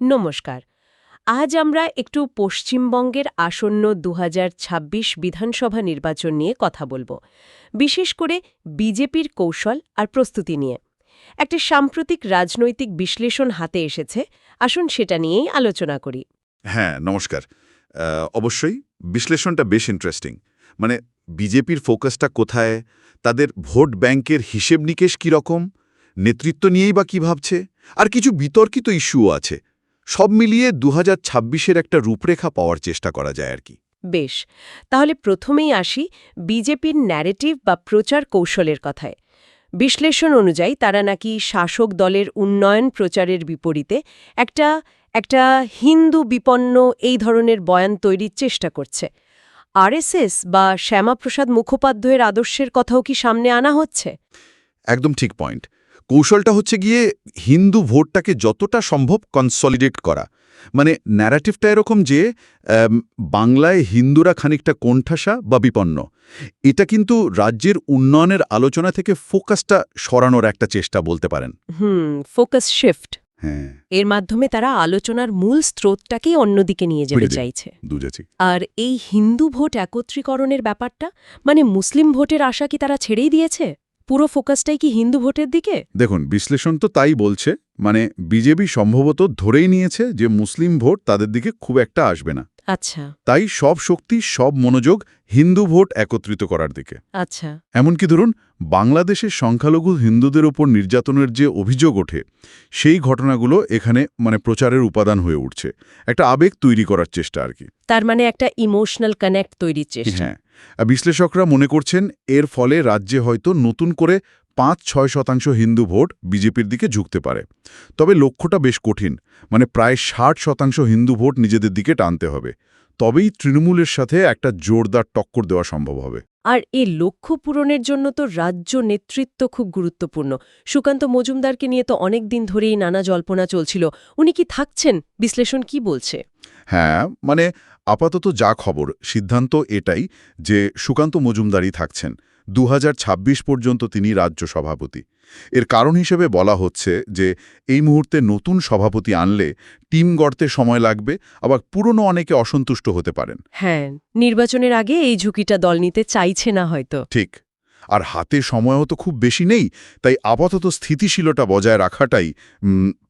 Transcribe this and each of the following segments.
নমস্কার। আজ আমরা একটু পশ্চিমবঙ্গের আসন্ন দু হাজার ছাব্বিশ বিধানসভা নির্বাচন নিয়ে কথা বলব, বিশেষ করে বিজেপির কৌশল আর প্রস্তুতি নিয়ে। একটা সাম্প্রতিক রাজনৈতিক বিশ্লেষণ হাতে এসেছে, আসুন সেটা নিয়েই আলোচনা করি। হ্যাঁ নমস্কার। অবশ্যই বিশ্লেষণটা বেশ ইন্টারেস্টিং মানে বিজেপির ফোকাসটা কোথায়, তাদের ভোট ব্যাংকের হিসেব নিকেশ কীরকম, নেতৃত্ব নিয়েই বা কী ভাবছে, আর কিছু বিতর্কিত ইস্যুও আছে। সব মিলিয়ে দু হাজার একটা রূপরেখা পাওয়ার চেষ্টা করা যায় আর কি। বেশ তাহলে প্রথমেই আসি বিজেপির ন্যারেটিভ বা প্রচার কৌশলের কথায়। বিশ্লেষণ অনুযায়ী তারা নাকি শাসক দলের উন্নয়ন প্রচারের বিপরীতে একটা একটা হিন্দু বিপন্ন এই ধরনের বয়ান তৈরির চেষ্টা করছে। আরএসএস বা শ্যামাপ্রসাদ মুখোপাধ্যায়ের আদর্শের কথাও কি সামনে আনা হচ্ছে? একদম ঠিক পয়েন্ট কৌশলটা হচ্ছে গিয়ে হিন্দু ভোটটাকে যতটা সম্ভব কনসলিডেট করা। মানে ন্যারেটিভটা এরকম যে বাংলায় হিন্দুরা খানিকটা কোণঠাসা বা বিপন্ন। এটা কিন্তু রাজ্যের উন্নয়নের আলোচনা থেকে ফোকাসটা সরানোর একটা চেষ্টা বলতে পারেন। হুম ফোকাস শিফট হ্যাঁ। এর মাধ্যমে তারা আলোচনার মূল স্রোতটাকেই অন্যদিকে নিয়ে যেতে চাইছে। আর এই হিন্দু ভোট একত্রীকরণের ব্যাপারটা মানে মুসলিম ভোটের আশা কি তারা ছেড়েই দিয়েছে? পুরো ফোকাসটাই কি হিন্দু ভোটের দিকে? দেখুন বিশ্লেষণ তো তাই বলছে মানে বিজেপি সম্ভবত ধরেই নিয়েছে যে মুসলিম ভোট তাদের দিকে খুব একটা আসবে না। আচ্ছা। তাই সব শক্তি সব মনোযোগ হিন্দু ভোট একত্রিত করার দিকে। আচ্ছা। এমনকি ধরুন বাংলাদেশের সংখ্যালঘু হিন্দুদের ওপর নির্যাতনের যে অভিযোগ ওঠে সেই ঘটনাগুলো এখানে মানে প্রচারের উপাদান হয়ে উঠছে। একটা আবেগ তৈরি করার চেষ্টা আর কি। তার মানে একটা ইমোশনাল কানেক্ট তৈরির চেষ্টা। হ্যাঁ। বিশ্লেষকরা মনে করছেন এর ফলে রাজ্যে হয়তো নতুন করে পাঁচ, ছয় শতাংশ হিন্দু ভোট বিজেপির দিকে ঝুঁকতে পারে। তবে লক্ষ্যটা বেশ কঠিন মানে প্রায় ষাট শতাংশ হিন্দু ভোট নিজেদের দিকে টানতে হবে। তবেই তৃণমূলের সাথে একটা জোরদার টক্কর দেওয়া সম্ভব হবে। আর এই লক্ষ্য পূরণের জন্য তো রাজ্য নেতৃত্ব খুব গুরুত্বপূর্ণ। সুকান্ত মজুমদারকে নিয়ে তো অনেক দিন ধরেই নানা জল্পনা চলছিল। উনি কি থাকছেন? বিশ্লেষণ কি বলছে? হ্যাঁ মানে আপাতত যা খবর, সিদ্ধান্ত এটাই যে সুকান্ত মজুমদারই থাকছেন। দু হাজার ছাব্বিশ পর্যন্ত তিনি রাজ্য সভাপতি। এর কারণ হিসেবে বলা হচ্ছে যে এই মুহূর্তে নতুন সভাপতি আনলে টিম গড়তে সময় লাগবে আবার পুরনো অনেকে অসন্তুষ্ট হতে পারেন। হ্যাঁ নির্বাচনের আগে এই ঝুঁকিটা দল নিতে চাইছে না হয়তো। ঠিক। আর হাতে সময়ও তো খুব বেশি নেই তাই আপাতত স্থিতিশীলতা বজায় রাখাটাই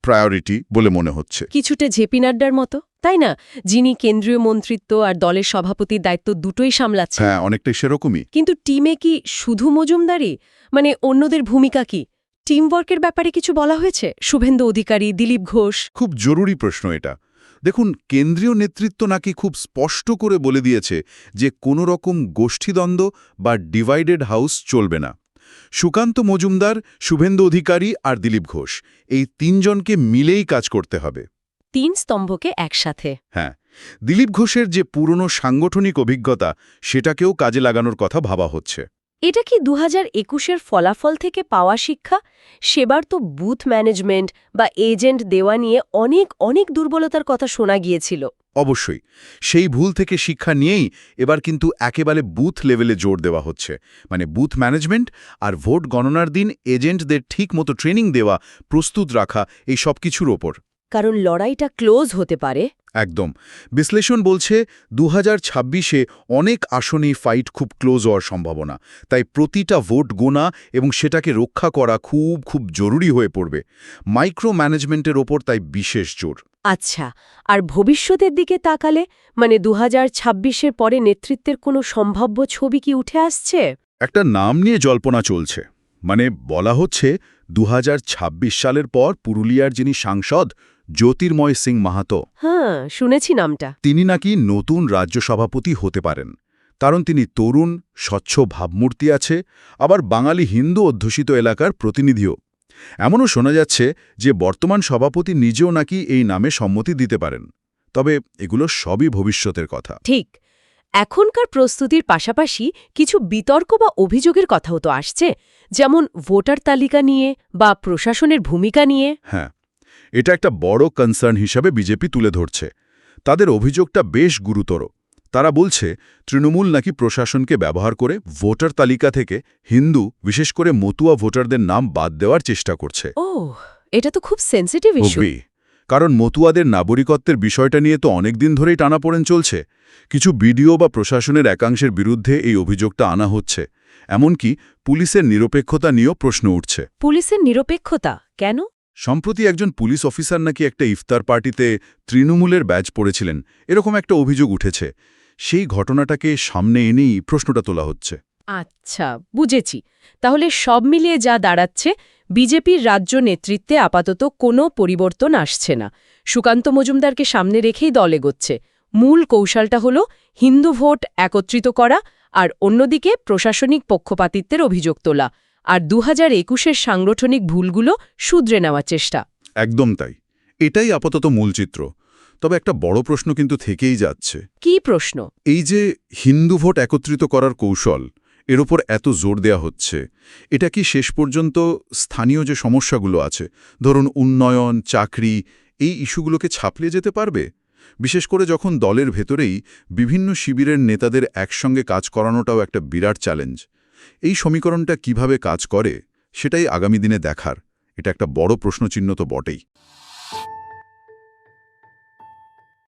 প্রায়োরিটি বলে মনে হচ্ছে। কিছুটা জেপি নাড্ডার মতো তাই না? যিনি কেন্দ্রীয় মন্ত্রিত্ব আর দলের সভাপতির দায়িত্ব দুটোই সামলাচ্ছেন। হ্যাঁ অনেকটাই সেরকমই। কিন্তু টিমে কি শুধু মজুমদারি মানে অন্যদের ভূমিকা কি? টিমওয়ার্কের ব্যাপারে কিছু বলা হয়েছে? শুভেন্দু অধিকারী দিলীপ ঘোষ? খুব জরুরি প্রশ্ন এটা। দেখুন কেন্দ্রীয় নেতৃত্ব নাকি খুব স্পষ্ট করে বলে দিয়েছে যে কোনো রকম গোষ্ঠীদ্বন্দ্ব বা ডিভাইডেড হাউস চলবে না। সুকান্ত মজুমদার শুভেন্দু অধিকারী আর দিলীপ ঘোষ এই তিনজনকে মিলেই কাজ করতে হবে। তিন স্তম্ভকে একসাথে। হ্যাঁ দিলীপ ঘোষের যে পুরনো সাংগঠনিক অভিজ্ঞতা সেটাকেও কাজে লাগানোর কথা ভাবা হচ্ছে। এটা কি দু হাজার একুশের ফলাফল থেকে পাওয়া শিক্ষা? সেবার তো বুথ ম্যানেজমেন্ট বা এজেন্ট দেওয়া নিয়ে অনেক অনেক দুর্বলতার কথা শোনা গিয়েছিল। অবশ্যই, সেই ভুল থেকে শিক্ষা নিয়েই এবার কিন্তু একেবারে বুথ লেভেলে জোর দেওয়া হচ্ছে। মানে বুথ ম্যানেজমেন্ট আর ভোট গণনার দিন এজেন্টদের ঠিক মতো ট্রেনিং দেওয়া, প্রস্তুত রাখা, এই সব কিছুর ওপর। কারণ লড়াইটা ক্লোজ হতে পারে। একদম। বিশ্লেষণ বলছে দু হাজার অনেক আসনেই ফাইট খুব ক্লোজ হওয়ার সম্ভাবনা। তাই প্রতিটা ভোট গোনা এবং সেটাকে রক্ষা করা খুব খুব জরুরি হয়ে পড়বে। মাইক্রো ম্যানেজমেন্টের ওপর তাই বিশেষ জোর। আচ্ছা আর ভবিষ্যতের দিকে তাকালে মানে দু হাজার ছাব্বিশের পরে নেতৃত্বের কোনো সম্ভাব্য ছবি কি উঠে আসছে? একটা নাম নিয়ে জল্পনা চলছে। মানে বলা হচ্ছে দু হাজার ছাব্বিশ সালের পর পুরুলিয়ার যিনি সাংসদ জ্যোতির্ময় সিং মাহাতো। হ্যাঁ শুনেছি নামটা। তিনি নাকি নতুন রাজ্য সভাপতি হতে পারেন। কারণ তিনি তরুণ স্বচ্ছ ভাবমূর্তি আছে আবার বাঙালি হিন্দু অধ্যুষিত এলাকার প্রতিনিধিও। এমনও শোনা যাচ্ছে যে বর্তমান সভাপতি নিজেও নাকি এই নামে সম্মতি দিতে পারেন। তবে এগুলো সবই ভবিষ্যতের কথা। ঠিক। এখনকার প্রস্তুতির পাশাপাশি কিছু বিতর্ক বা অভিযোগের কথাও তো আসছে। যেমন ভোটার তালিকা নিয়ে বা প্রশাসনের ভূমিকা নিয়ে। হ্যাঁ এটা একটা বড় কনসার্ন হিসাবে বিজেপি তুলে ধরছে। তাদের অভিযোগটা বেশ গুরুতর। তারা বলছে তৃণমূল নাকি প্রশাসনকে ব্যবহার করে ভোটার তালিকা থেকে হিন্দু বিশেষ করে মতুয়া ভোটারদের নাম বাদ দেওয়ার চেষ্টা করছে। ও এটা তো খুব সেন্সিটিভ ইস্যু কারণ মতুয়াদের নাগরিকত্বের বিষয়টা নিয়ে তো অনেক দিন ধরেই টানাপোড়েন চলছে। কিছু বিডিও বা প্রশাসনের একাংশের বিরুদ্ধে এই অভিযোগটা আনা হচ্ছে। এমনকি পুলিশের নিরপেক্ষতা নিয়েও প্রশ্ন উঠছে। পুলিশের নিরপেক্ষতা? কেন? সম্প্রতি একজন পুলিশ অফিসার নাকি একটা ইফতার পার্টিতে তৃণমূলের ব্যাচ পড়েছিলেন, এরকম একটা অভিযোগ উঠেছে। সেই ঘটনাটাকে সামনে এনেই প্রশ্নটা তোলা হচ্ছে। আচ্ছা বুঝেছি। তাহলে সব মিলিয়ে যা দাঁড়াচ্ছে, বিজেপির রাজ্য নেতৃত্বে আপাতত কোনো পরিবর্তন আসছে না। সুকান্ত মজুমদারকে সামনে রেখেই দল এগোচ্ছে। মূল কৌশলটা হল হিন্দু ভোট একত্রিত করা আর অন্যদিকে প্রশাসনিক পক্ষপাতিত্বের অভিযোগ তোলা। আর দু হাজার একুশের সাংগঠনিক ভুলগুলো শুধরে নেওয়ার চেষ্টা। একদম তাই। এটাই আপাতত মূল চিত্র। তবে একটা বড় প্রশ্ন কিন্তু থেকেই যাচ্ছে। কি প্রশ্ন? এই যে হিন্দু ভোট একত্রিত করার কৌশল এর ওপর এত জোর দেয়া হচ্ছে এটা কি শেষ পর্যন্ত স্থানীয় যে সমস্যাগুলো আছে ধরুন উন্নয়ন চাকরি এই ইস্যুগুলোকে ছাপলিয়ে যেতে পারবে? বিশেষ করে যখন দলের ভেতরেই বিভিন্ন শিবিরের নেতাদের একসঙ্গে কাজ করানোটাও একটা বিরাট চ্যালেঞ্জ। এই সমীকরণটা কীভাবে কাজ করে, সেটাই আগামী দিনে দেখার। এটা একটা বড় প্রশ্নচিহ্ন তো বটেই।